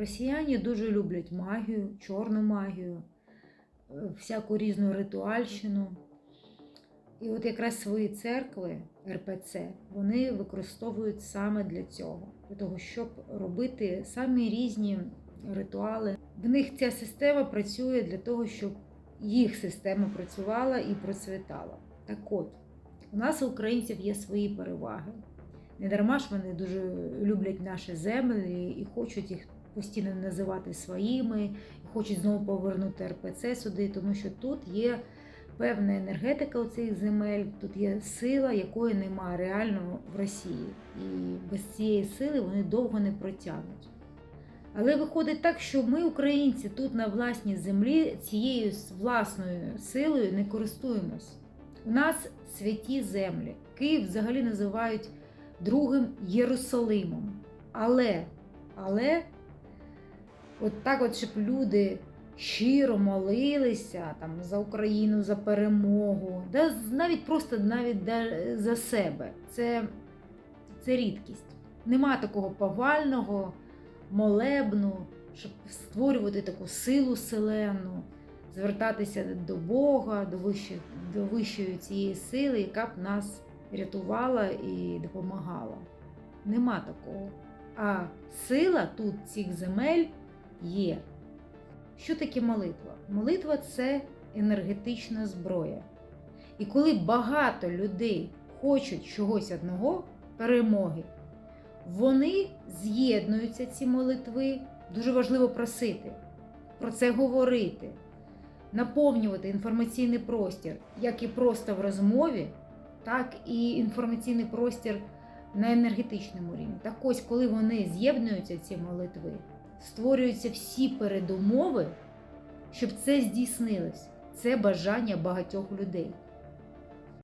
Росіяни дуже люблять магію, чорну магію, е, всяку різну ритуальщину. І от якраз свої церкви РПЦ вони використовують саме для цього, для того, щоб робити самі різні ритуали. В них ця система працює для того, щоб їх система працювала і процвітала. Так от, у нас у українців є свої переваги. Не дарма ж вони дуже люблять наші землі і хочуть їх постійно називати своїми, хочуть знову повернути РПЦ сюди, тому що тут є певна енергетика у цих земель, тут є сила, якої немає реально в Росії. І без цієї сили вони довго не протягнуть. Але виходить так, що ми, українці, тут на власній землі цією власною силою не користуємось. У нас святі землі. Київ взагалі називають другим Єрусалимом. Але, але, от так, от, щоб люди щиро молилися там, за Україну, за перемогу, да, навіть просто навіть да- за себе. Це, це рідкість. Нема такого повального молебну, щоб створювати таку силу селену, звертатися до Бога, до вищих, до вищої цієї сили, яка б нас рятувала і допомагала. Нема такого. А сила тут цих земель є. Що таке молитва? Молитва це енергетична зброя. І коли багато людей хочуть чогось одного перемоги, вони з'єднуються ці молитви. Дуже важливо просити, про це говорити, наповнювати інформаційний простір, як і просто в розмові, так і інформаційний простір на енергетичному рівні. Так ось, коли вони з'єднуються, ці молитви, створюються всі передумови, щоб це здійснилось. Це бажання багатьох людей.